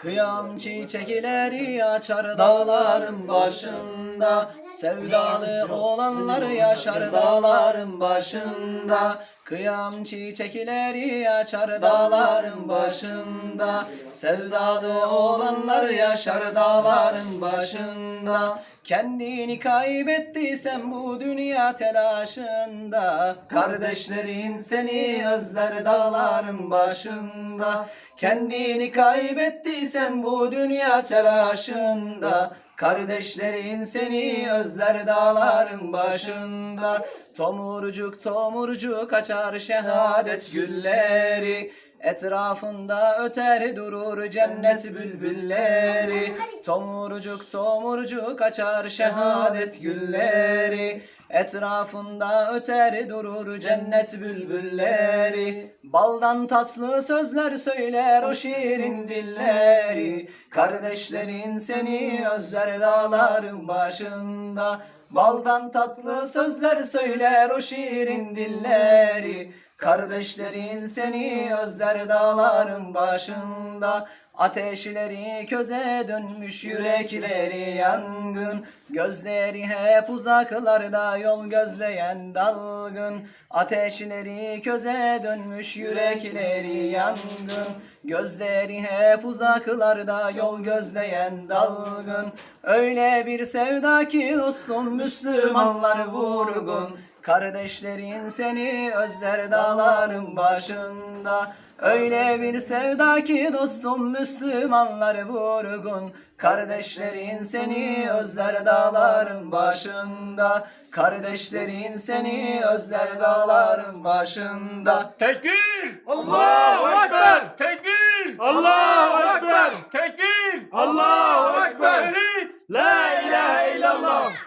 Kıyam çiçekleri açar dağların başında. Sevdalı olanlar yaşar dağların başında. Kıyam çiçekleri açar dağların başında. Sevdalı olanlar yaşar dağların başında Kendini kaybettiysen bu dünya telaşında. Kardeşlerin seni özler dağların başında. Kendini kaybettiysen bu dünya telaşında. Kardeşlerin seni özler dağların başında. Tomurcuk tomurcuk açar şehadet gülleri Etrafında öter durur cennet bülbülleri. Tomurcuk tomurcuk açar şehadet gülleri. Etrafında öter durur cennet bülbülleri. Baldan tatlı sözler söyler o şiirin dilleri. Kardeşlerin seni özler dağların başında. Baldan tatlı sözler söyler o şiirin dilleri Kardeşlerin seni özler dağların başında. Ateşleri köze dönmüş yürekleri yangın. Gözleri hep uzaklarda yol gözleyen dalgın. Ateşleri köze dönmüş yürekleri yangın. Gözleri hep uzaklarda yol gözleyen dalgın. Öyle bir sevda ki dostum Müslümanlar vurgun Kardeşlerin seni özler dağların başında Öyle bir sevda ki dostum Müslümanlar vurgun Kardeşlerin seni özler dağların başında Kardeşlerin seni özler dağların başında Tekbir! Allahu Ekber! Tekbir! Allahu Ekber! Tekbir! Allahu